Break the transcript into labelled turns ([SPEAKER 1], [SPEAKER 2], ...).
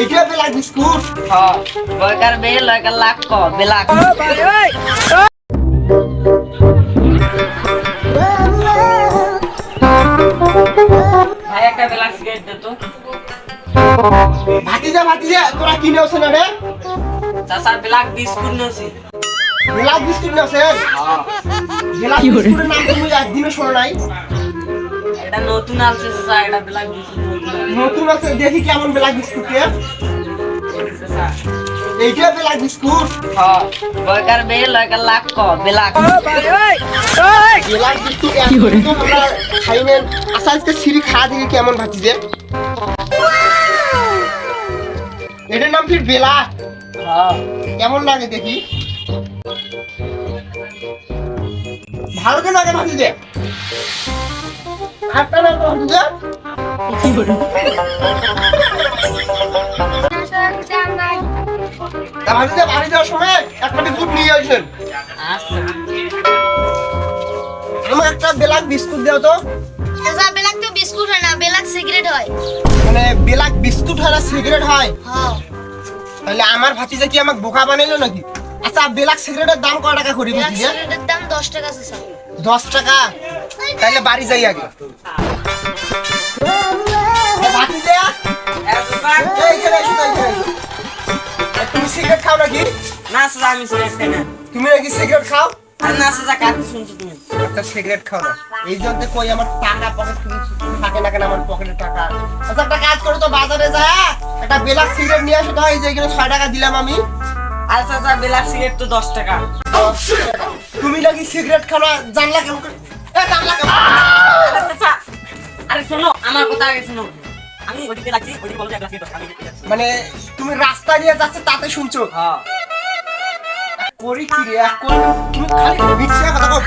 [SPEAKER 1] এইটা black biscuit
[SPEAKER 2] হ বয়কার বে লয়কার লাখ ক বেলাক ভাই একটা বেলাক সিগারেট দে তো।
[SPEAKER 1] ভাতিজা ভাতিজা তোরা কিনে ওছে না রে?
[SPEAKER 2] চাচার বেলাক বিস্কুট নছি
[SPEAKER 1] বেলাক বিস্কুট না ওছে বেলাক বিস্কুটের নাম তুমি একদিনও শোনো নাই।
[SPEAKER 2] এটা নতুন আছে চাচা এটা বেলাক বিস্কুট নতুন আছে।
[SPEAKER 1] দেখি কেমন বেলাক বিস্কুট কে। এইটা বেলাক বিস্কুট
[SPEAKER 2] হ বয়কার বে লয়কার লাখ ক বেলাক
[SPEAKER 1] বেলাক বিস্কুট একদিন তো আমরা খাই নেন আচ্ছা আজকে খাওয়া দেখি কেমন ভাতিজে এটার নাম ফির বেলা? কেমন লাগে দেখি? ভালো লাগে ভাতিজে বাড়ি যাওয়ার সময় নিয়ে
[SPEAKER 2] আচ্ছা
[SPEAKER 1] আমার একটা বেলাক বিস্কুট দাও তো।
[SPEAKER 3] বেলাক তো বিস্কুট হয় না বেলাক সিগারেট হয়।
[SPEAKER 1] মানে বেলাক বিস্কুট হয় না সিগারেট হয়? তাহলে আমার ভাতিজা কি আমাকে বোকা বানাইলো নাকি? আচ্ছা বেলাক সিগারেটের দাম কত টাকা করি ভাতিজা?
[SPEAKER 3] সিগারেটের দাম দশ টাকা
[SPEAKER 1] দশ টাকা? তাহলে বাড়ি যাই আগে। তুমি সিগারেট খাও নাকি?
[SPEAKER 2] না আমি সিগারেট খাই না।
[SPEAKER 1] তুমি নাকি সিগারেট খাও?
[SPEAKER 2] আর না চাচা কাকে শুনছো তুমি?
[SPEAKER 1] একটা সিগারেট খাও না। এই জন্য কই আমার টাকা পকেট থাকে না কেন আমার পকেটে টাকা? আচ্ছা একটা কাজ করো তো বাজারে যা একটা বেলাক সিগারেট নিয়ে আসো তো এই যে এখানে ছয় টাকা দিলাম আমি।
[SPEAKER 2] আর চাচা বেলাক সিগারেট তো দশ টাকা।
[SPEAKER 1] তুমি নাকি সিগারেট খাও না জানলা কেমন
[SPEAKER 2] আমার কথা আগে শোনো। আমি ওইদিকে লাগছি ওইদিকে বলো যে এক লাখ আমি যাচ্ছি।
[SPEAKER 1] মানে তুমি রাস্তা দিয়ে যাচ্ছে তাতে শুনছো?
[SPEAKER 2] হ্যাঁ।
[SPEAKER 1] করি কি রে এখন তুমি খালি মিথ্যা কথা বল